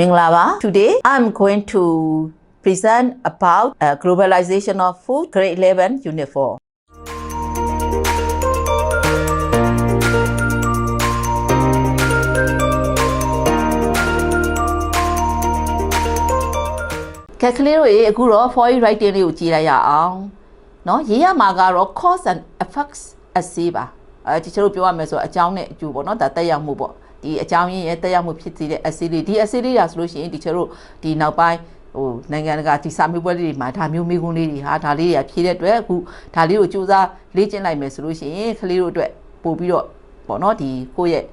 မင်္ဂလာပါ Today I'm going to present about uh, globalization of food grade 11 unit 4ကဲကလေးတို့ရေအခုတော့ for you writing လေးကိုကြည့်လိုက်ရအောင်เนาะရေးရမှာကတော့ cause and effects essay ပါအဲဒီကျတို့ပြောရမယ်ဆိုအကြောင်းနဲ့အကျိုးပေါ့เนาะဒါတက်ရောက်မှုပေါ့ ဒီအကြောင်းရင်းရဲ့တက်ရောက်မှုဖြစ်စေတဲ့ essay တွေဒီ essay တွေညာဆိုလို့ရှိရင် teacher တို့ဒီနောက်ပိုင်းဟိုနိုင်ငံတကာဒီစာမေးပွဲတွေမှာဒါမျိုးမေးခွန်းလေးတွေဟာဒါလေးတွေကဖြေတဲ့အတွက်အခုဒါလေးကိုစူးစမ်းလေ့ကျင့်လိုက်မယ်ဆိုလို့ရှိရင်ကလေးတို့အတွက်ပို့ပြီးတော့ပေါ့နော်ဒီကိုယ့်ရဲ့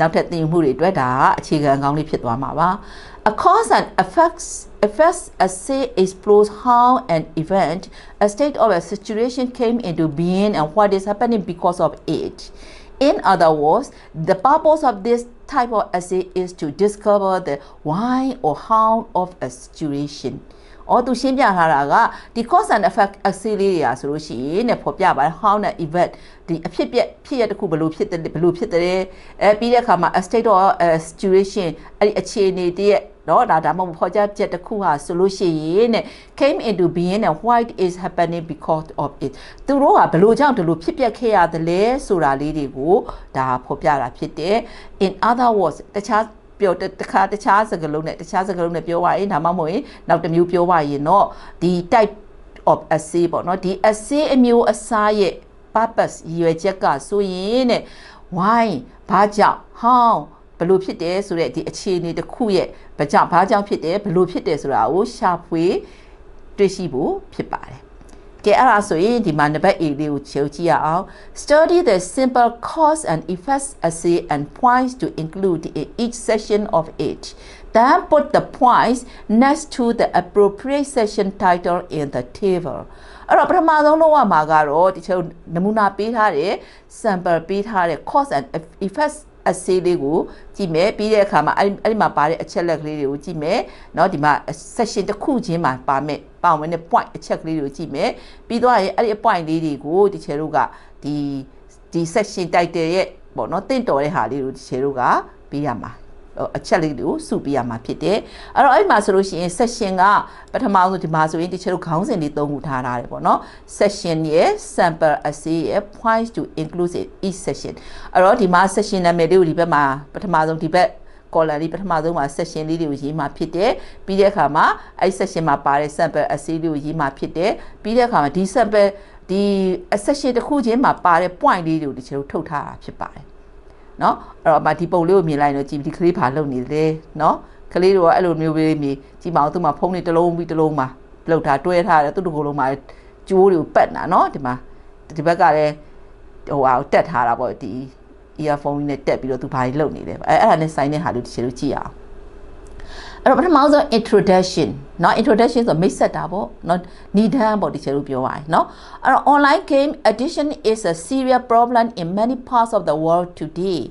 နောက်ထပ်သင်ယူမှုတွေအတွက်ဒါအခြေခံအကောင်းလေးဖြစ်သွားမှာပါ A cause and effects effects essay explores how an event a state or a situation came into being and what is happening because of it in other words the purpose of this type of essay is to discover the why or how of a situation အော်သူရှင်းပြထားတာကဒီ cause and effect essay လေးတွေอ่ะဆိုလို့ရှိရင်ねဖော်ပြပါတယ် how နဲ့ event ဒီအဖြစ်ပြက်ဖြစ်ရတစ်ခုဘယ်လိုဖြစ်တယ်ဘယ်လိုဖြစ်တယ်အဲပြီးတဲ့အခါမှာ a state of a situation အဲ့ဒီအခြေအနေတည်းရဲ့ နော်ဒါဒါမှမဟုတ်ဖော်ပြချက်တစ်ခုဟာဆိုလို့ရှိရင်တဲ့ came into being and why it is happening because of it သူတို့ကဘလို့ကြောင့်ဒီလိုဖြစ်ပျက်ခဲ့ရသလဲဆိုတာလေးတွေကိုဒါဖော်ပြတာဖြစ်တယ် in other words တခြားပြောတခါတခြားစကားလုံးနဲ့တခြားစကားလုံးနဲ့ပြောပါရင်ဒါမှမဟုတ်ရင်နောက်တစ်မျိုးပြောပါရင်တော့ဒီ type of essay ပေါ့နော်ဒီ essay အမျိုးအစားရဲ့ purpose ရည်ရွယ်ချက်ကဆိုရင်တဲ့ why ဘာကြောင့် how ဘလို့ဖြစ်တယ်ဆိုတဲ့ဒီအခြေအနေတစ်ခုရဲ့ဘာကြောင့်ဘာကြောင့်ဖြစ်တယ်ဘလို့ဖြစ်တယ်ဆိုတာကိုရှာဖွေတွေ့ရှိဖို့ဖြစ်ပါတယ်ကဲအဲ့ဒါဆိုရင်ဒီမှာနံပါတ် A လေးကိုချုပ်ကြည့်ရအောင် study the simple cause and effects essay and points to include in each section of it then put the points next to the appropriate section title in the table အဲ့တော့ပထမဆုံးလုပ်ရမှာကတော့ဒီချက်နမူနာပေးထားတဲ့ sample ပေးထားတဲ့ cause and effects အစေးလေးကိုကြည့်မယ်ပြီးတဲ့အခါမှာအဲ့အဲ့ဒီမှာပါတဲ့အချက်လက်ကလေးတွေကိုကြည့်မယ်เนาะဒီမှာ section တစ်ခုချင်းမှာပါမယ်ပါဝင်တဲ့ point အချက်ကလေးတွေကိုကြည့်မယ်ပြီးတော့ရင်အဲ့ဒီ point လေးတွေကိုဒီချေတို့ကဒီဒီ section title ရဲ့ပေါ့เนาะတင့်တော်တဲ့ဟာလေးကိုဒီချေတို့ကပေးရမှာ အချက်လေးတွေကိုစုပေးရမှာဖြစ်တယ်အဲ့တော့အဲ့မှာဆိုလို့ရှိရင် section ကပထမဆုံးဒီမှာဆိုရင်ဒီချက်တို့ခေါင်းစဉ်လေးသုံးခုထားထားတယ်ပေါ့နော် section ရဲ့ sample essay ရဲ့ points to inclusive each section အဲ့တော့ဒီမှာ section နာမည်လေးကိုဒီဘက်မှာပထမဆုံးဒီဘက် column လေးပထမဆုံးမှာ section လေးတွေကိုရေးမှာဖြစ်တယ်ပြီးတဲ့အခါမှာအဲ့ section မှာပါတဲ့ sample essay လေးကိုရေးမှာဖြစ်တယ်ပြီးတဲ့အခါမှာဒီ sample ဒီ section တစ်ခုချင်းမှာပါတဲ့ point လေးတွေကိုဒီချက်တို့ထုတ်ထားတာဖြစ်ပါတယ် နော်အဲ့တော့အမဒီပုံလေးကိုမြင်လိုက်တော့ကြည်ဒီကလေးဘာလုပ်နေလဲနော်ကလေးတို့ကအဲ့လိုမျိုးပဲမြည်ကြည်မအောင်သူ့မှာဖုန်းလေးတစ်လုံးပြီးတစ်လုံးမှာလောက်တာတွဲထားတယ်သူ့တစ်ခုလုံးမှာကျိုးတွေကိုပတ်တာနော်ဒီမှာဒီဘက်ကလည်းဟိုဟာတက်ထားတာပေါ့ဒီ earphone နဲ့တက်ပြီးတော့သူဘာကြီးလုပ်နေလဲအဲ့အဲ့ဒါနဲ့ဆိုင်တဲ့ဟာလို့တစ်ချက်လို့ကြည့်ရအောင် အဲ့တော့ပထမဆုံး introduction เนาะ introduction ဆိုမိတ်ဆက်တာပေါ့เนาะနီးတန်းပေါ့ဒီချက်လို့ပြောပါရင်เนาะအဲ့တော့ online game addiction is a serious problem in many parts of the world today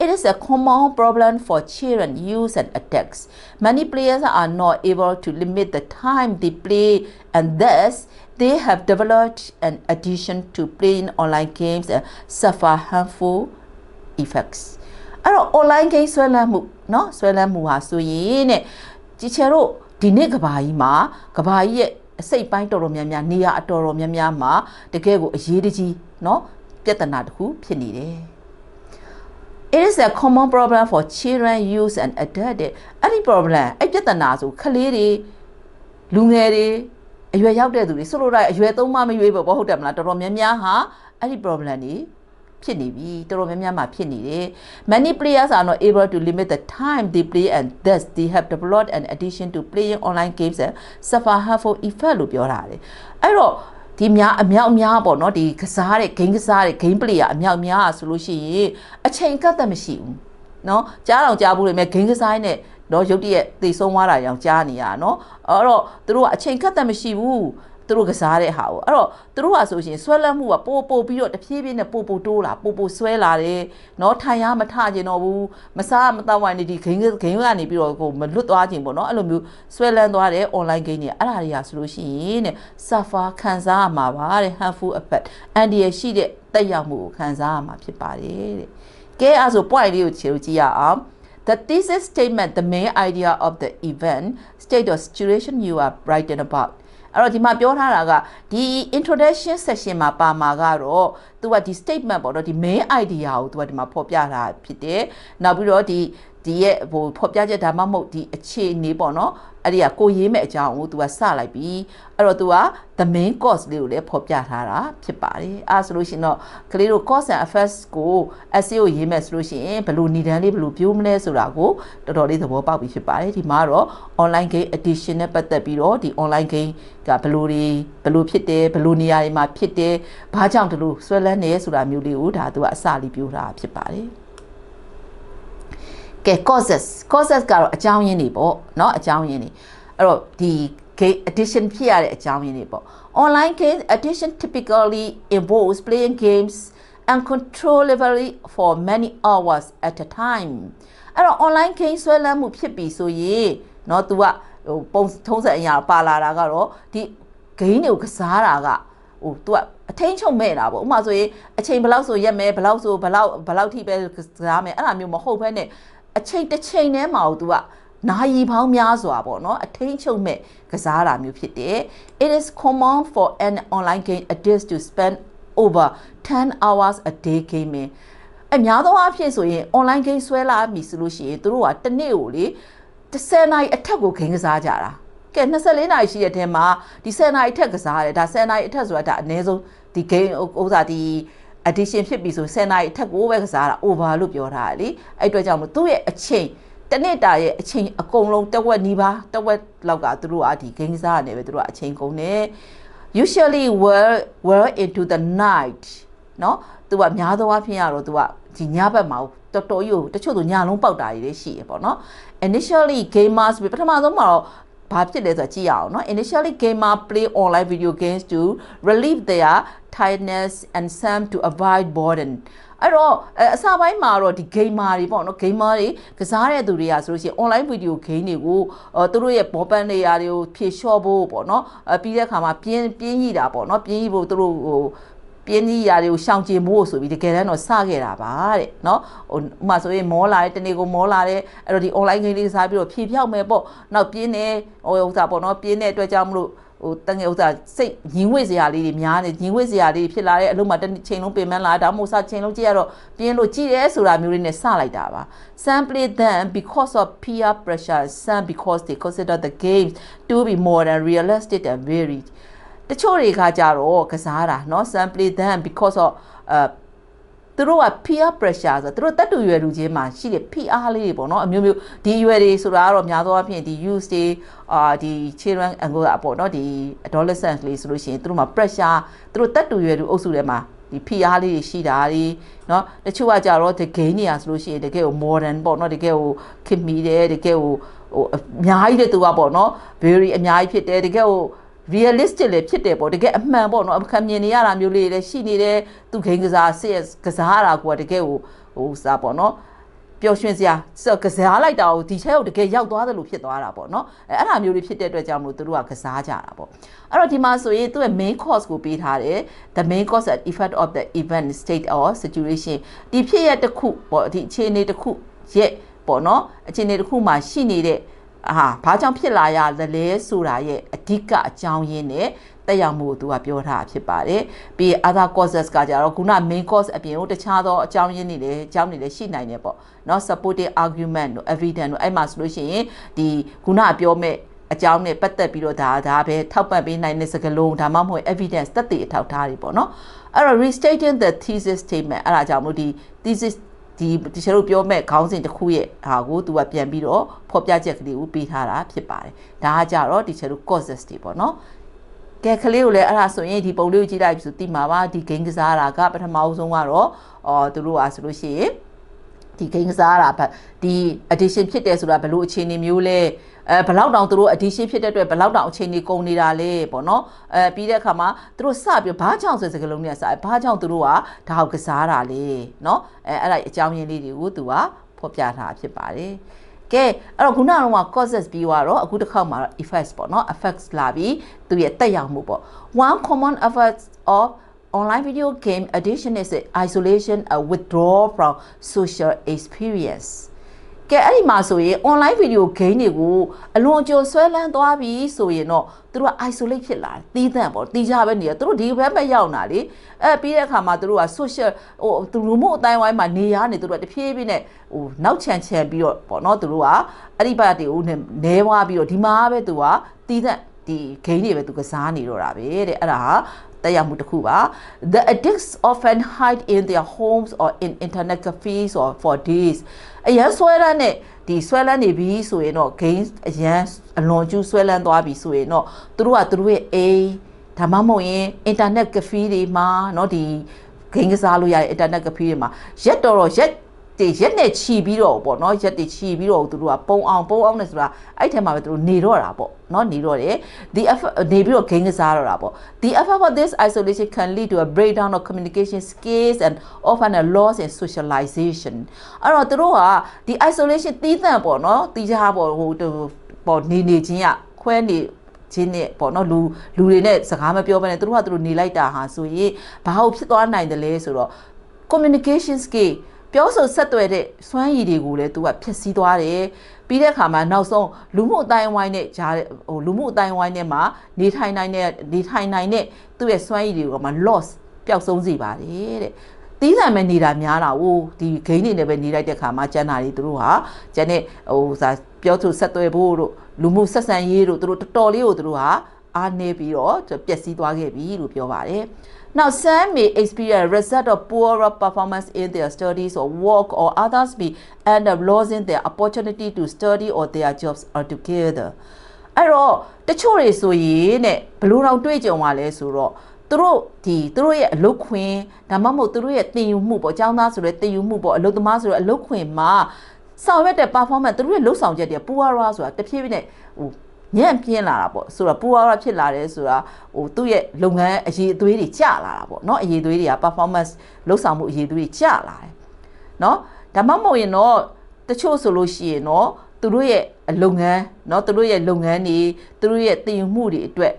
It is a common problem for children use and attacks. Many players are not able to limit the time they play and thus they have developed an addiction to playing online games and suffer harmful effects. အဲ့တော့ online game ဆွဲလန်းမှုเนาะဆွဲလန်းမှုဟာဆိုရင်တဲ့ကြည်ချယ်တို့ဒီနေ့ကဘာကြီးမှာကဘာကြီးရဲ့အစိတ်ပိုင်းတော်တော်များများနေရာအတော်တော်များများမှာတကယ်ကိုအရေးတကြီးเนาะပြဿနာတစ်ခုဖြစ်နေတယ် It is a common problem for children youth and adults အဲ့ဒီ problem အဲ့ပြဿနာဆိုခလေးတွေလူငယ်တွေအရွယ်ရောက်တဲ့သူတွေဆိုလိုတာအရွယ်သုံးမမရွေးပေါ့ဟုတ်တယ်မလားတော်တော်များများဟာအဲ့ဒီ problem တွေ ဖြစ်နေပြီတော်တော်များများမှာဖြစ်နေတယ် many players are not able to limit the time they play and thus they have developed an addiction to playing online games and suffer harmful effect လို့ပြောတာလေအဲ့တော့ဒီများအမြောက်များပေါ့နော်ဒီကစားတဲ့ game ကစားတဲ့ game player အမြောက်များဆိုလို့ရှိရင်အချိန်ကတ်သက်မရှိဘူးနော်ကြားတော်ကြားဘူးလေမြဲ game ကစားနဲ့တော့ရုတ်တရက်သေဆုံးသွားတာရောင်ကြားနေရနော်အဲ့တော့သူတို့ကအချိန်ကတ်သက်မရှိဘူး သူတို့ကစားတဲ့ဟာကိုအဲ့တော့သူတို့ဟာဆိုရှင်ဆွဲလတ်မှုကပို့ပို့ပြီးတော့တဖြည်းဖြည်းနဲ့ပို့ပို့တိုးလာပို့ပို့ဆွဲလာတယ်နော်ထိုင်ရမထကျင်တော့ဘူးမစားမတော့ဝိုင်းနေဒီဂိမ်းဂိမ်းကနေပြီးတော့ကိုမလွတ်သွားခြင်းပေါ့နော်အဲ့လိုမျိုးဆွဲလန်းသွားတယ် online game တွေအဲ့ဒါတွေကဆိုလို့ရှိရင်တဲ့ suffer ခံစားရမှာပါတဲ့ harmful effect အန်ဒီရရှိတဲ့တက်ရောက်မှုကိုခံစားရမှာဖြစ်ပါတယ်တဲ့ကဲအဲ့ဆို point လေးကိုခြေလို့ကြည့်ရအောင် The thesis statement, the main idea of the event, state or situation you are writing about. အဲ့တော့ဒီမှာပြောထားတာကဒီ introduction section မှာပါမှာကတော့ သူကဒီ statement ပေါ့နော်ဒီ main idea ကိုသူကဒီမှာဖော်ပြတာဖြစ်တယ်နောက်ပြီးတော့ဒီဒီရဲ့ဟိုဖော်ပြချက်ဒါမှမဟုတ်ဒီအခြေအနေပေါ့နော်အဲ့ဒီကကိုရေးမဲ့အကြောင်းကို तू ကစလိုက်ပြီအဲ့တော့ तू က the main course လေးကိုလည်းဖော်ပြထားတာဖြစ်ပါတယ်အဲ့ဆိုလို့ရှိရင်တော့ကလေးတို့ course and affairs ကို essay ကိုရေးမဲ့ဆိုလို့ရှိရင်ဘယ်လိုနေတန်းလေးဘယ်လိုပြောမလဲဆိုတာကိုတော်တော်လေးသဘောပေါက်ပြီဖြစ်ပါတယ်ဒီမှာတော့ online game edition နဲ့ပတ်သက်ပြီးတော့ဒီ online game ကဘယ်လိုတွေဘယ်လိုဖြစ်တယ်ဘယ်လိုနေရာတွေမှာဖြစ်တယ်ဘာကြောင့်ဒီလိုဆွဲလန်းနေဆိုတာမျိုးလေးကိုဒါ तू ကအစလေးပြောတာဖြစ်ပါတယ်ကဲ causes causes ကတော့အကြောင်းရင်းတွေပေါ့เนาะအကြောင်းရင်းတွေအဲ့တော့ဒီ game addiction ဖြစ်ရတဲ့အကြောင်းရင်းတွေပေါ့ online game addiction typically involves playing games uncontrollably for many hours at a time အဲ့တော့ online game ဆွဲလန်းမှုဖြစ်ပြီဆိုရင်เนาะ तू ကဟိုပုံထုံးစံအရာပါလာတာကတော့ဒီ game တွေကိုကစားတာက ဟို तू ကအထင်းချုပ်မဲ့တာပေါ့ဥပမာဆိုရင်အချိန်ဘယ်လောက်ဆိုရက်မယ်ဘယ်လောက်ဆိုဘယ်လောက်ဘယ်လောက်ထိပဲကစားမယ်အဲ့ဒါမျိုးမဟုတ်ဘဲနဲ့အချိန်တစ်ချိန်တည်းမှာ तू ကနာယီပေါင်းများစွာပေါ့နော်အထင်းချုပ်မဲ့ကစားတာမျိုးဖြစ်တယ် it is common for an online game addict to spend over 10 hours a day gaming အများသောအားဖြင့်ဆိုရင် online game ဆွဲလာပြီဆိုလို့ရှိရင်တို့ကတစ်နေ့ကိုလေ10နာရီအထက်ကိုဂိမ်းကစားကြတာ ကဲ24နာရီရှိတဲ့ထဲမှာဒီ10နာရီထက်ကစားရတယ်ဒါ10နာရီအထက်ဆိုတာဒါအနည်းဆုံးဒီ game ဥစ္စာဒီ addition ဖြစ်ပြီဆို10နာရီအထက်ကိုပဲကစားတာ over လို့ပြောထားတယ်လေအဲ့အတွက်ကြောင့်မို့သူ့ရဲ့အချိန်တနေ့တာရဲ့အချိန်အကုန်လုံးတဝက်နီးပါးတဝက်လောက်ကသူတို့ကဒီ game စားရတယ်ပဲသူတို့ကအချိန်ကုန်တယ် usually well well into the night เนาะသူကများသောအားဖြင့်ကတော့သူကဒီညဘက်မှာတော်တော်ကြီးတချို့ဆိုညလုံးပေါက်တာတွေလည်းရှိရပေါ့เนาะ initially gamers ပထမဆုံးမှာတော့ ဘာဖြစ်လဲဆိုတာကြည့်ရအောင်เนาะ initially gamer play online video games to relieve their tiredness and some to avoid boredom အဲ့တော့အစပိုင်းမှာတော့ဒီ gamer တွေပေါ့နော် gamer တွေကစားတဲ့သူတွေကဆိုလို့ရှိရင် online video game တွေကိုသူတို့ရဲ့ဘောပန်းနေရာတွေကိုဖြည့်လျှော့ဖို့ပေါ့နော်ပြီးတဲ့အခါမှာပြင်းပြင်းရည်တာပေါ့နော်ပြင်းရည်ဖို့သူတို့ဟို ပြင်းကြီးရာတွေကိုရှောင်ကျင်ဖို့ဆိုပြီးတကယ်တမ်းတော့စခဲ့တာပါတဲ့เนาะဟိုဥမာဆိုရင်မောလာတဲ့တနေ့ကိုမောလာတဲ့အဲ့တော့ဒီ online game လေးစားပြီးတော့ဖြေဖြောက်မယ်ပေါ့နောက်ပြင်းနေဟိုဥစ္စာပေါ့เนาะပြင်းတဲ့အတွက်ကြောင့်မလို့ဟိုတငယ်ဥစ္စာစိတ်ညင်ဝိစရာလေးတွေများနေညင်ဝိစရာလေးဖြစ်လာတဲ့အလုံးမှာတစ်ချိန်လုံးပင်ပန်းလာဒါမှမဟုတ်စချိန်လုံးကြည့်ရတော့ပြင်းလို့ကြည့်ရဲဆိုတာမျိုးလေးနဲ့စလိုက်တာပါ simply then because of peer pressure some because they consider the games to be more than realistic and varied တချို့တွေကကြတော့ကစားတာเนาะ simply then because of အဲသူတို့က peer pressure ဆိုသူတို့တက်တူရွယ်လူချင်းမှာရှိတဲ့ PR လေးတွေပေါ့နော်အမျိုးမျိုးဒီရွယ်တွေဆိုတာကတော့များသောအားဖြင့်ဒီ youth တွေအာဒီ children အကိုပေါ့နော်ဒီ adolescent လေးဆိုလို့ရှိရင်သူတို့မှာ pressure သူတို့တက်တူရွယ်လူအုပ်စုထဲမှာဒီ PR လေးတွေရှိတာတွေเนาะတချို့ကကြတော့ဒီ gain နေရဆိုလို့ရှိရင်တကယ်ကို modern ပေါ့เนาะတကယ်ကိုခင်မီတယ်တကယ်ကိုဟိုအများကြီးတဲ့သူကပေါ့เนาะ very အများကြီးဖြစ်တယ်တကယ်ကို realistic လည်းဖြစ်တယ်ပေါ့တကယ်အမှန်ပေါ့နော်အခက်မြင်နေရတာမျိုးလေးလည်းရှိနေတယ်သူဂိမ်းကစားစစ်ကစားရတာကတကယ်ဟိုဟိုစားပေါ့နော်ပျော်ရွှင်စရာကစားလိုက်တာကိုဒီချက်ကိုတကယ်ရောက်သွားတယ်လို့ဖြစ်သွားတာပေါ့နော်အဲအဲ့ဒါမျိုးလေးဖြစ်တဲ့အတွက်ကြောင့်မလို့သူတို့ကကစားကြတာပေါ့အဲ့တော့ဒီမှာဆိုရင်သူ့ရဲ့ main course ကိုပေးထားတယ် the main cause and effect of the event state or situation ဒီဖြစ်ရတစ်ခုပေါ့ဒီအခြေအနေတစ်ခုရဲ့ပေါ့နော်အခြေအနေတစ်ခုမှာရှိနေတဲ့ အာဘာကြောင့်ဖြစ်လာရလဲဆိုတာရဲ့အဓိကအကြောင်းရင်းနဲ့တက်ရောက်မှုကိုသူကပြောထားဖြစ်ပါတယ်ပြီး other causes ကကြတော့ခုန main cause အပြင်ကိုတခြားသောအကြောင်းရင်းတွေလည်းအကြောင်းတွေလည်းရှိနိုင်တယ်ပေါ့เนาะ supporting argument တို့ evidence တို့အဲ့မှာဆိုလို့ရှိရင်ဒီခုနပြောမဲ့အကြောင်းနဲ့ပတ်သက်ပြီးတော့ဒါဒါပဲထောက်ပံ့ပေးနိုင်တဲ့စကားလုံးဒါမှမဟုတ် evidence သက်သေအထောက်ထားတွေပေါ့နော်အဲ့တော့ restating the thesis statement အဲ့ဒါကြောင့်မို့ဒီ thesis ဒီဒီချက်တို့ပြောမဲ့ခေါင်းစဉ်တစ်ခုရဲ့ဟာကိုသူကပြန်ပြီးတော့ဖော်ပြချက်ကလေးကိုပေးထားတာဖြစ်ပါတယ်ဒါကကြတော့ဒီချက်တို့ causes တွေပေါ့နော်ကဲကလေးကိုလည်းအဲ့ဒါဆိုရင်ဒီပုံလေးကိုကြည့်လိုက်ပြီဆိုသိမှာပါဒီ game ကစားတာကပထမဆုံးကတော့အော်သူတို့อ่ะဆိုလို့ရှိရင် ဒီ game ကစားတာဒီ addition ဖြစ်တယ်ဆိုတာဘယ်လိုအခြေအနေမျိုးလဲအဲဘလောက်တောင်သူတို့ addition ဖြစ်တဲ့အတွက်ဘလောက်တောင်အချိန်ကြီးကုန်နေတာလဲပေါ့နော်အဲပြီးတဲ့အခါမှာသူတို့စပြီးဘာကြောင့်ဆိုစကလုံးနဲ့စဘာကြောင့်သူတို့ကဒါကိုကစားတာလဲနော်အဲအဲ့ဒါအကြောင်းရင်းလေးတွေကိုသူကဖော်ပြထားဖြစ်ပါတယ်ကဲအဲ့တော့ခုနကတော့ causes ပြီးတော့အခုတစ်ခေါက်မှာတော့ effects ပေါ့နော် effects လာပြီးသူရဲ့တက်ရောက်မှုပေါ့ one common effects of online video game addiction is isolation a withdrawal from social experience ကဲအဲ့ဒီမှာဆိုရင် online video game တွေကိုအလွန်အကျွံဆွဲလန်းသွားပြီဆိုရင်တော့သူတို့က isolate ဖြစ်လာတယ်တီးသန့်ပေါ့တီးကြပဲနေရသူတို့ဒီဘက်ပဲရောက်လာလေအဲပြီးတဲ့အခါမှာသူတို့က social ဟိုသူလူမှုအတိုင်းဝိုင်းမှာနေရနေသူတို့ကတဖြည်းဖြည်းနဲ့ဟိုနောက်ချန်ချန်ပြီးတော့ပေါ့နော်သူတို့ကအဲ့ဒီဘက်တွေကိုနဲွားပြီးတော့ဒီမှာပဲသူကတီးသန့်ဒီ game တွေပဲသူကစားနေတော့တာပဲတဲ့အဲ့ဒါဟာ တရားမှုတစ်ခုပါ the addicts often hide in their homes or in internet cafes or for days အရန်ဆွဲလန်းတဲ့ဒီဆွဲလန်းနေပြီဆိုရင်တော့ gain အရန်အလွန်ကျူးဆွဲလန်းသွားပြီဆိုရင်တော့သူတို့ကသူတို့ရဲ့အိမ်ဒါမှမဟုတ်ရင် internet cafe တွေမှာเนาะဒီဂိမ်းကစားလို့ရတဲ့ internet cafe တွေမှာရက်တော်တော်ရက် တွေရက်နဲ့ခြီးပြီးတော့ပေါ့နော်ရက်တွေခြီးပြီးတော့သူတို့ကပုံအောင်ပုံအောင်နဲ့ဆိုတာအဲ့ထဲမှာပဲသူတို့နေတော့တာပေါ့နော်နေတော့တယ် the effort နေပြီးတော့ gain ကစားတော့တာပေါ့ the effort of this isolation can lead to a breakdown of communication skills and often a loss in socialization အဲ့တော့သူတို့ကဒီ isolation တီးသန့်ပေါ့နော်တီးကြပေါ့ဟိုပေါ့နေနေချင်းကခွဲနေချင်းနဲ့ပေါ့နော်လူလူတွေနဲ့စကားမပြောဘဲနဲ့သူတို့ကသူတို့နေလိုက်တာဟာဆိုရင်ဘာလို့ဖြစ်သွားနိုင်တယ်လဲဆိုတော့ communication skill ပြောဆိုဆက်သွယ်တဲ့စွမ်းရည်တွေကိုလည်းသူကဖျက်ဆီးသွားတယ်ပြီးတဲ့အခါမှာနောက်ဆုံးလူမှုအတိုင်းဝိုင်းနဲ့ဂျာဟိုလူမှုအတိုင်းဝိုင်းနဲ့မှာနေထိုင်နိုင်တဲ့နေထိုင်နိုင်တဲ့သူ့ရဲ့စွမ်းရည်တွေကမှ loss ပျောက်ဆုံးစေပါတယ်တဲ့တီးဆံပဲနေတာများတာဟိုဒီဂိမ်းနေနဲ့ပဲနေလိုက်တဲ့ခါမှာကျန်တာတွေသူတို့ဟာကျန်တဲ့ဟိုစာပြောဆိုဆက်သွယ်ဖို့တို့လူမှုဆက်ဆံရေးတို့သူတို့တော်တော်လေးကိုသူတို့ဟာအားနေပြီးတော့ပျက်စီးသွားခဲ့ပြီလို့ပြောပါတယ်။ Now, some may experience a result of poorer performance in their studies or work, or others may end up losing their opportunity to study or their jobs altogether. အဲ့တော့တချို့တွေဆိုရင်တဲ့ဘလို့တော့တွေ့ကြုံပါလဲဆိုတော့သူတို့ဒီသူတို့ရဲ့အလုတ်ခွင်ဒါမှမဟုတ်သူတို့ရဲ့တင်ယူမှုပေါ့အကြောင်းသားဆိုတဲ့တင်ယူမှုပေါ့အလုတ်သမားဆိုတဲ့အလုတ်ခွင်မှာဆောင်ရွက်တဲ့ performance သူတို့ရဲ့လှုပ်ဆောင်ချက်တွေပူဝါရာဆိုတာတဖြည်းဖြည်းနဲ့ဟို ညံ့ပြင်းလာတာပေါ့ဆိုတော့ပူဝါရဖြစ်လာတယ်ဆိုတာဟိုသူ့ရဲ့လုပ်ငန်းအရေးအသွေးတွေကျလာတာပေါ့เนาะအရေးအသွေးတွေက performance လုပ်ဆောင်မှုအရေးအသွေးတွေကျလာတယ်เนาะဒါမှမဟုတ်ရင်တော့တချို့ဆိုလို့ရှိရင်တော့သူတို့ရဲ့လုပ်ငန်းเนาะသူတို့ရဲ့လုပ်ငန်းတွေသူတို့ရဲ့တည်ယူမှုတွေအတွက်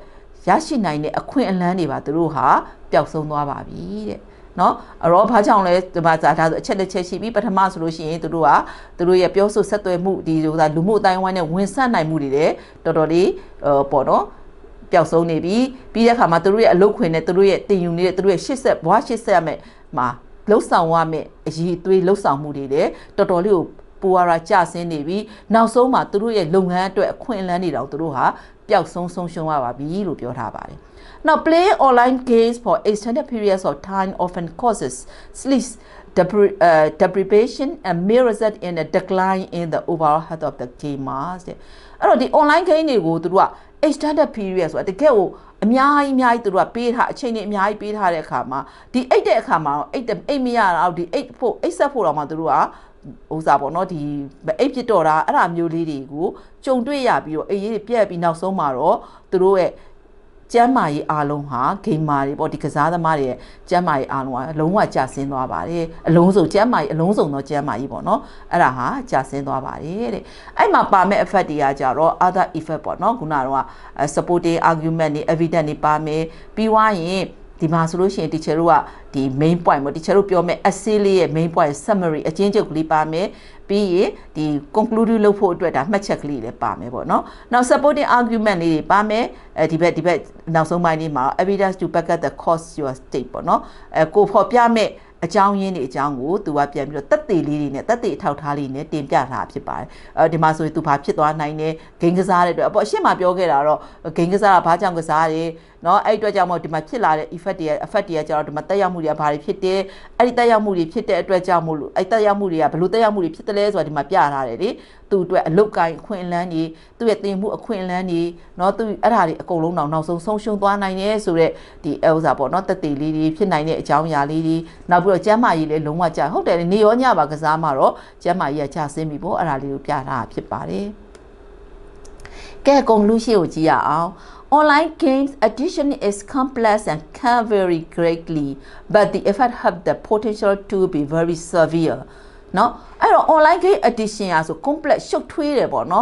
ရရှိနိုင်တဲ့အခွင့်အလမ်းတွေပါသူတို့ဟာပျောက်ဆုံးသွားပါပြီတဲ့ နော်အဲ့တော့ဘာကြောင့်လဲဒီမှာဒါဆိုအချက်တစ်ချက်ရှိပြီပထမဆိုလို့ရှိရင်သူတို့ကသူတို့ရဲ့ပြောဆိုဆက်သွယ်မှုဒီလိုသာလူမှုအတိုင်းဝိုင်းနဲ့ဝင်ဆက်နိုင်မှုတွေလည်းတော်တော်လေးပေါ့နော်ပျောက်ဆုံးနေပြီပြီးတဲ့အခါမှာသူတို့ရဲ့အလုတ်ခွင်နဲ့သူတို့ရဲ့တင်ယူနေတဲ့သူတို့ရဲ့ရှစ်ဆက်ဘွားရှစ်ဆက်ရမယ်မှာလှုပ်ဆောင်ရမယ်အည်သွေးလှုပ်ဆောင်မှုတွေလည်းတော်တော်လေးကိုပူဝါရာကျဆင်းနေပြီနောက်ဆုံးမှာသူတို့ရဲ့လုပ်ငန်းအတွက်အခွင့်အလမ်းတွေတောင်သူတို့ဟာပျောက်ဆုံးဆုံးရှုံးရပါပြီလို့ပြောထားပါတယ် Now, playing online games for extended periods of time often causes sleep depri uh, deprivation and may result in a decline in the overall health of the gamers တဲ့အဲ့တော့ဒီ online game တွေကိုသူတို့က extended period ဆိုတာတကယ်ကိုအများကြီးအများကြီးသူတို့ကပေးထားအချိန်တွေအများကြီးပေးထားတဲ့အခါမှာဒီအိတ်တဲ့အခါမှာအိတ်အိတ်မရတော့ဒီအိတ်ဖို့အိတ်ဆက်ဖို့တော့မှသူတို့ကဥစားပေါ့နော်ဒီအိတ်ဖြစ်တော့တာအဲ့ဒါမျိုးလေးတွေကိုကြုံတွေ့ရပြီးတော့အေးရေးပြက်ပြီးနောက်ဆုံးမှာတော့သူတို့ရဲ့ ကျမ်းမာရေးအားလုံးဟာဂိမ်းမာတွေပေါ့ဒီကစားသမားတွေရဲ့ကျမ်းမာရေးအားလုံးကအလုံးဝကျဆင်းသွားပါတယ်အလုံးစုံကျမ်းမာရေးအလုံးစုံသောကျမ်းမာရေးပေါ့နော်အဲ့ဒါဟာကျဆင်းသွားပါတယ်တဲ့အဲ့မှာပါမဲ့ effect တွေကကြတော့ other effect ပေါ့နော်ခုနကတော့ supporting argument တွေ evidence တွေပါမယ်ပြီးွားရင်ဒီမှာဆိုလို့ရှိရင် teacher တို့ကဒီ main point ပေါ့ teacher တို့ပြောမဲ့ essay လေးရဲ့ main point summary အချင်းချုပ်ကလေးပါမယ် ပြီးရင်ဒီ conclude လုပ်ဖို့အတွက်ဒါမှတ်ချက်ကလေးလည်းပါမယ်ပေါ့နော်နောက် supporting argument လေးတွေပါမယ်အဲဒီဘက်ဒီဘက်နောက်ဆုံးပိုင်းလေးမှာ evidence to back up the cause your state ပေါ့နော်အဲကိုဖော်ပြမဲ့အကြောင်းရင်းတွေအကြောင်းကိုသူကပြန်ပြီးတော့တက်သေးလေးတွေနဲ့တက်သေးအထောက်ထားလေးနဲ့တင်ပြထားဖြစ်ပါတယ်အဲဒီမှာဆိုရင်သူဘာဖြစ်သွားနိုင်လဲဂိမ်းကစားတဲ့အတွက်အပေါ်အရှင်းမှာပြောခဲ့တာတော့ဂိမ်းကစားတာဘာကြောင့်ကစားတယ်เนาะအဲ့အတွက်ကြောင့်မို့ဒီမှာဖြစ်လာတဲ့ effect တွေ effect တွေကကျတော့ဒီမှာတက်ရောက်မှုတွေကဘာတွေဖြစ်တယ်အဲ့ဒီတက်ရောက်မှုတွေဖြစ်တဲ့အတွက်ကြောင့်မို့လို့အဲ့တက်ရောက်မှုတွေကဘလို့တက်ရောက်မှုတွေဖြစ်တယ်လဲဆိုတာဒီမှာပြထားတယ်လေသူ့အတွက်အလုတ်ကိုင်းအခွင့်အလန်းတွေသူ့ရဲ့တင်မှုအခွင့်အလန်းတွေเนาะသူအဲ့ဒါတွေအကုန်လုံးတော့နောက်ဆုံးဆုံးရှုံးသွားနိုင်တယ်ဆိုတော့ဒီဥစ္စာပေါ့เนาะတက်တေလေးတွေဖြစ်နိုင်တဲ့အကြောင်းအရာလေးတွေနောက်ပြီးတော့ကျမ်းမာရေးလည်းလုံးဝကြာဟုတ်တယ်နေရောညပါကစားမှာတော့ကျမ်းမာရေးကကြာဆင်းပြီပေါ့အဲ့ဒါလေးကိုပြထားတာဖြစ်ပါတယ်ကဲ conclusion ကိုကြည့်ရအောင် Online games addiction is complex and can vary greatly, but the effect have the potential to be very severe. No, I know online game addiction อ่ะဆို complex short tweetable, no?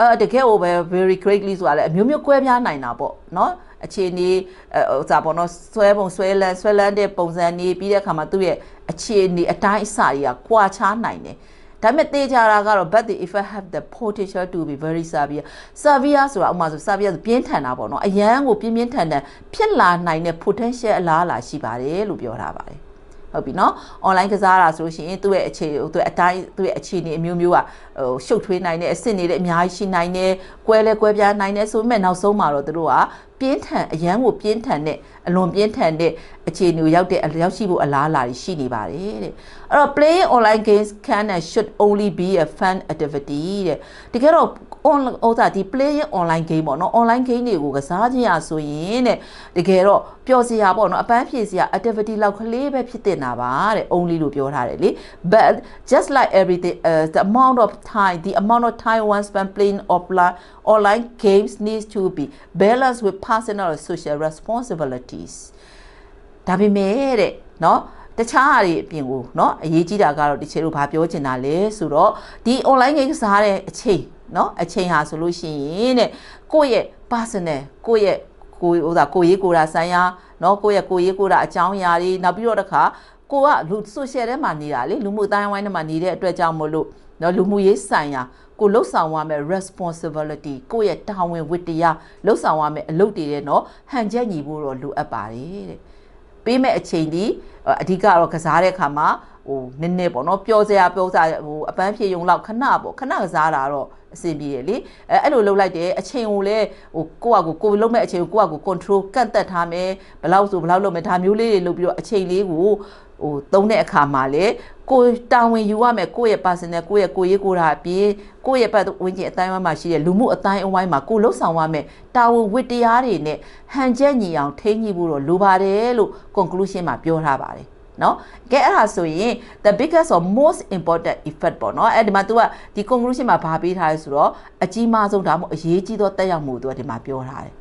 Uh, the game over very greatly ဆိုတာလည်းအမျိုးမျိုးကွဲပြားနိုင်တာပေါ့နော်အခြေအနေဟိုစာပေါ့နော်ဆွဲပုံဆွဲလန်းဆွဲလန်းတဲ့ပုံစံနေပြီးတဲ့အခါမှာသူ့ရဲ့အခြေအနေအတိုင်းအစတွေကကွာခြားနိုင်တယ် ဒါပေမဲ့တေးကြတာကတော့ but the effect have the potential to be very severe severe ဆိုတာဥပမာဆို severe ဆိုပြင်းထန်တာပေါ့နော်အရန်ကိုပြင်းပြင်းထန်ထန်ဖြစ်လာနိုင်တဲ့ potential အလားအလာရှိပါတယ်လို့ပြောထားပါတယ်ဟုတ်ပြီနော် online ကစားတာဆိုလို့ရှိရင်သူ့ရဲ့အခြေသူ့အတိုင်းသူ့ရဲ့အခြေအနေအမျိုးမျိုးကဟိုရှုပ်ထွေးနိုင်တဲ့အဆင့်တွေလည်းအများကြီးရှိနိုင်တယ်၊ကွဲလဲကွဲပြားနိုင်တယ်ဆိုပေမဲ့နောက်ဆုံးမှာတော့သူတို့က ပြင်းထန်အရန်ကိုပြင်းထန်တဲ့အလွန်ပြင်းထန်တဲ့အခြေအနေကိုရောက်တဲ့အရောက်ရှိဖို့အလားအလာရှိနေပါတယ်တဲ့အဲ့တော့ playing online games can and should only be a fun activity တဲ့တကယ်တော့ on ဟိုဒါဒီ playing online game ပေါ့နော် online game တွေကိုကစားခြင်းရဆိုရင်တဲ့တကယ်တော့ပျော်စရာပေါ့နော်အပန်းဖြေစရာ activity လောက်ကလေးပဲဖြစ်တင်တာပါတဲ့ only လို့ပြောထားတယ်လေ but just like everything uh, the amount of time the amount of time one spent playing offline online games needs to be balanced with personal and social responsibilities ဒါပေမဲ့တဲ့เนาะတခြားအရာတွေအပြင်ကိုเนาะအရေးကြီးတာကတော့ဒီချေတို့ဘာပြောချင်တာလဲဆိုတော့ဒီ online game ကစားတဲ့အချိန်เนาะအချိန်ဟာဆိုလို့ရှိရင်တဲ့ကိုယ့်ရဲ့ personal ကိုယ့်ရဲ့ကိုဟိုဒါကိုရေးကိုတာဆိုင်ရာเนาะကိုယ့်ရဲ့ကိုရေးကိုတာအကြောင်းအရာတွေနောက်ပြီးတော့တခါကိုကလူ social ထဲမှာနေတာလေလူမှုအတိုင်းဝိုင်းထဲမှာနေတဲ့အတွက်ကြောင့်မလို့เนาะလူမှုရေးဆိုင်ရာ ကိုလှုပ်ဆောင်ရမယ့် responsibility ကိုယ့်ရဲ့တာဝန်ဝတ္တရားလှုပ်ဆောင်ရမယ့်အလုပ်တွေတဲ့နော်ဟန်ချက်ညီဖို့တော့လိုအပ်ပါတယ်တဲ့ပေးမဲ့အချိန်ဒီအဓိကတော့ကစားတဲ့အခါမှာဟိုနည်းနည်းပေါ့နော်ပျော်စရာပျော်စရာဟိုအပန်းဖြေယုံလောက်ခဏပေါ့ခဏကစားတာတော့အဆင်ပြေတယ်လေအဲအဲ့လိုလှုပ်လိုက်တယ်အချိန်ကိုလည်းဟိုကိုယ့်အကူကိုယ်လှုပ်မဲ့အချိန်ကိုကိုယ့်အကူ control ကန့်သက်ထားမယ်ဘလောက်ဆိုဘလောက်လုပ်မယ်ဒါမျိုးလေးတွေလုပ်ပြီးတော့အချိန်လေးကိုဟိုသုံးတဲ့အခါမှာလည်းဟ ကိုတာဝန်ယူရမယ်ကိုယ့်ရဲ့ personal ကိုယ့်ရဲ့ကိုရေးကိုယ်တာအပြင်ကိုယ့်ရဲ့ပတ်ဝန်းကျင်အတိုင်းအဝိုင်းမှာရှိတဲ့လူမှုအတိုင်းအဝိုင်းမှာကိုလှုပ်ဆောင်ရမယ်တာဝန်ဝတ္တရားတွေနဲ့ဟန်ချက်ညီအောင်ထိန်းညှိဖို့တော့လိုပါတယ်လို့ conclusion မှာပြောထားပါတယ်နော်ကဲအဲ့ဒါဆိုရင် the biggest or most important effect ပေါ့နော်အဲ့ဒီမှာ तू ကဒီ conclusion မှာဗာပေးထားရဲဆိုတော့အကြီးမားဆုံးဒါမှမဟုတ်အရေးကြီးသောတက်ရောက်မှု तू ကဒီမှာပြောထားတယ်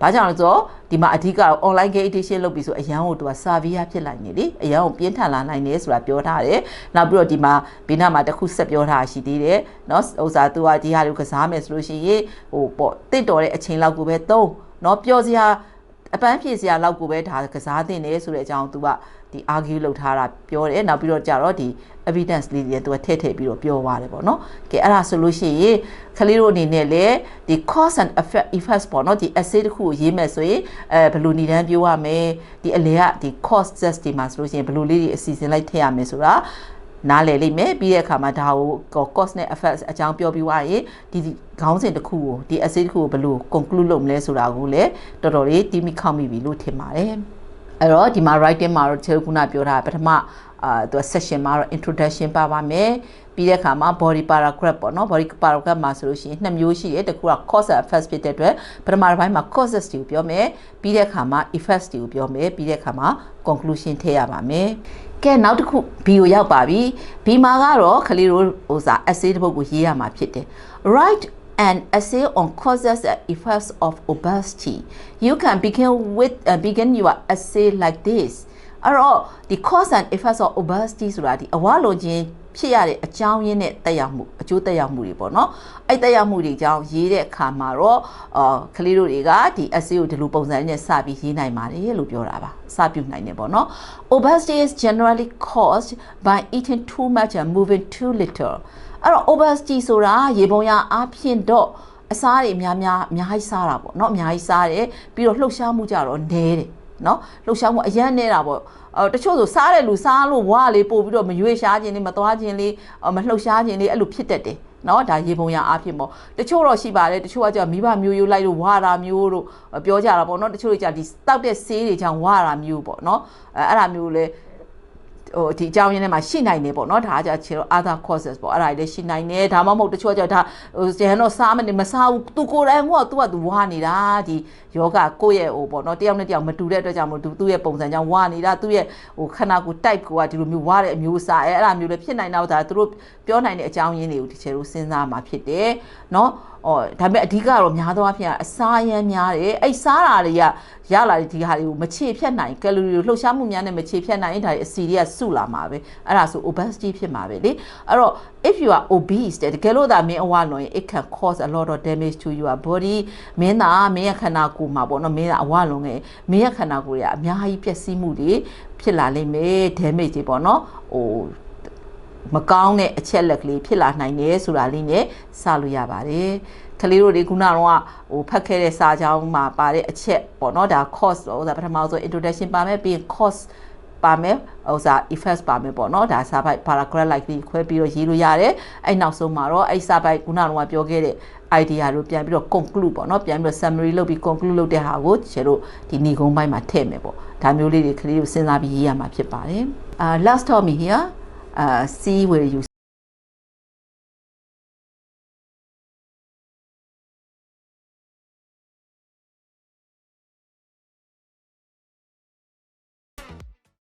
ဘာကြောင့်လဲဆိုတော့ဒီမှာအဓိက online game edition လုပ်ပြီးဆိုအရန်ကိုသူက severe ဖြစ်လိုက်နေလေအရန်ကိုပြင်းထန်လာနိုင်တယ်ဆိုတာပြောထားတယ်နောက်ပြီးတော့ဒီမှာဘေးနားမှာတစ်ခုဆက်ပြောထားရှိသေးတယ်เนาะဥစားသူကဒီဟာတွေကိုကစားမယ်ဆိုလို့ရှိရင်ဟိုပေါ့တင့်တော်တဲ့အချိန်လောက်ကိုပဲသုံးเนาะပျော်စရာအပန်းဖြေစရာလောက်ကိုပဲဒါကစားတင်တယ်ဆိုတဲ့အကြောင်းသူက ဒီ argue လုပ်ထားတာပြောတယ်နောက်ပြီးတော့ကြတော့ဒီ evidence လေးတွေသူကထည့်ထည့်ပြီးတော့ပြောသွားတယ်ပေါ့နော်ကဲအဲ့ဒါဆိုလို့ရှိရင်ခလေးတို့အနေနဲ့လည်းဒီ cause and effect effects ပေါ့နော်ဒီ essay တစ်ခုကိုရေးမယ်ဆိုရင်အဲဘယ်လိုနေတန်းပြောရမယ်ဒီအလေကဒီ causes တွေမှာဆိုလို့ရှိရင်ဘယ်လိုလေးတွေအစီအစဉ်လိုက်ထည့်ရမယ်ဆိုတာနားလည်လိမ့်မယ်ပြီးတဲ့အခါမှာဒါကို cost နဲ့ effects အကြောင်းပြောပြီးွားရင်ဒီခေါင်းစဉ်တစ်ခုကိုဒီ essay တစ်ခုကိုဘယ်လို conclude လုပ်မလဲဆိုတာကိုလည်းတော်တော်လေးတီးမိခောက်မိပြီလို့ထင်ပါတယ် အဲ့တော့ဒီမှာ writing မှာတော့ခြေခုနပြောတာပထမအာသူ session မှာတော့ introduction ပါပါမယ်ပြီးတဲ့အခါမှာ body paragraph ပေါ့နော် body paragraph မှာဆိုလို့ရှိရင်နှစ်မျိုးရှိတယ်တစ်ခုက cause and effects ဖြစ်တဲ့အတွက်ပထမတစ်ပိုင်းမှာ causes တွေကိုပြောမယ်ပြီးတဲ့အခါမှာ effects တွေကိုပြောမယ်ပြီးတဲ့အခါမှာ conclusion ထည့်ရပါမယ်ကဲနောက်တစ်ခု B ကိုရောက်ပါပြီ B မှာကတော့ခလေးတို့ဟိုစာ essay တစ်ပုဒ်ကိုရေးရမှာဖြစ်တယ် write an essay on causes and effects of obesity you can begin with uh, begin your essay like this အဲ့တော့ဒီ cause and effects of obesity ဆိုတာဒီအဝလိုခြင်း ဖြစ်ရတဲ့အကြောင်းရင်းနဲ့တက်ရောက်မှုအကျိုးတက်ရောက်မှုတွေပေါ့နော်အဲ့တက်ရောက်မှုတွေကြောင့်ရေးတဲ့အခါမှာတော့အာကလေးတို့တွေကဒီ essay ကိုဒီလိုပုံစံနဲ့စပြီးရေးနိုင်ပါတယ်လို့ပြောတာပါစပြုနိုင်တယ်ပေါ့နော် obesity is generally caused by eating too much and moving too little အဲ့တော့ obesity ဆိုတာရေပုံရအားဖြင့်တော့အစားတွေအများများအများကြီးစားတာပေါ့เนาะအများကြီးစားတယ်ပြီးတော့လှုပ်ရှားမှုကြတော့နည်းတယ် နော်လှုပ်ရှားမှုအရန်နေတာပေါ့အော်တချို့ဆိုစားတဲ့လူစားလို့ဝါလေးပို့ပြီးတော့မရွေးရှားခြင်းလေးမသွားခြင်းလေးမလှုပ်ရှားခြင်းလေးအဲ့လိုဖြစ်တတ်တယ်နော်ဒါရေပုံရအဖြစ်ပေါ့တချို့တော့ရှိပါတယ်တချို့ကကြာမိဘမျိုးရိုးလိုက်လို့ဝါတာမျိုးတို့ပြောကြတာပေါ့နော်တချို့ကြာဒီတောက်တဲ့ဆေးတွေကြောင့်ဝါတာမျိုးပေါ့နော်အဲ့အဲ့ဒါမျိုးလည်းဟိုဒီအကြောင်းရင်းထဲမှာရှိနိုင်တယ်ပေါ့နော်ဒါကကျတော့ other causes ပေါ့အဲ့ဒါတွေလည်းရှိနိုင်တယ်ဒါမှမဟုတ်တချို့ကကျတော့ဒါဟိုကျန်တော့စားမနေမစားဘူးသူကိုယ်တိုင်ကသူကသူဝါနေတာဒီ ယောဂကိုယ့်ရဲ့ဟိုပေါ့နော်တယောက်နဲ့တယောက်မတူတဲ့အတွက်ကြောင့်မို့သူသူ့ရဲ့ပုံစံကြောင့်ဝါနေတာသူ့ရဲ့ဟိုခန္ဓာကိုယ် type ကိုကဒီလိုမျိုးဝါတဲ့အမျိုးအစားအဲအဲ့ဒါမျိုးလည်းဖြစ်နိုင်တော့ဒါသူတို့ပြောနိုင်တဲ့အကြောင်းရင်းတွေကိုဒီချေတို့စဉ်းစားမှာဖြစ်တယ်နော်အော်ဒါပေမဲ့အဓိကတော့များသောအားဖြင့်အစားရမ်းများတယ်အဲ့စားတာတွေကရလာတဲ့ဒီဟာတွေကိုမချေဖြတ်နိုင်ကယ်လိုရီကိုလှုပ်ရှားမှုများနဲ့မချေဖြတ်နိုင်ရင်ဒါတွေအစီတွေကစုလာမှာပဲအဲ့ဒါဆို obesity ဖြစ်မှာပဲလေအဲ့တော့ if you are obese တကယ်လို့ဒါမင်းအဝလွန်ရင် it can cause a lot of damage to your body မင်းသာမင်းရဲ့ခန္ဓာကိုယ်မှာပေါ့နော်မင်းကအဝလွန်ငယ်မင်းရဲ့ခန္ဓာကိုယ်တွေကအများကြီးပျက်စီးမှုတွေဖြစ်လာလိမ့်မယ် damage တွေပေါ့နော်ဟိုမကောင်းတဲ့အချက်လက်ကလေးဖြစ်လာနိုင်တယ်ဆိုတာလေးနဲ့စလို့ရပါတယ်ကလေးတို့ဒီခုနကတော့ဟိုဖတ်ခဲ့တဲ့စာကြောင်းမှာပါတဲ့အချက်ပေါ့နော်ဒါ course ဟိုဒါပထမဆုံး introduction ပါမယ်ပြီးရင် course ပါမယ်ဟိုစာ effects ပါမယ်ပေါ့နော်ဒါစာပိုက် paragraph like ပြီးခွဲပြီးတော့ရေးလို့ရတယ်အဲ့နောက်ဆုံးမှာတော့အဲ့စာပိုက်ခုနကတော့ပြောခဲ့တဲ့ idea လို့ပြန်ပြီးတော့ conclude ပေါ့နော်ပြန်ပြီးတော့ summary လုပ်ပြီး conclude လုပ်တဲ့ဟာကိုကျတို့ဒီညီကုန်းပိုင်းမှာထည့်မယ်ပေါ့ဒါမျိုးလေးတွေကလေးကိုစဉ်းစားပြီးရေးရမှာဖြစ်ပါတယ်အာ last tell me here uh see where you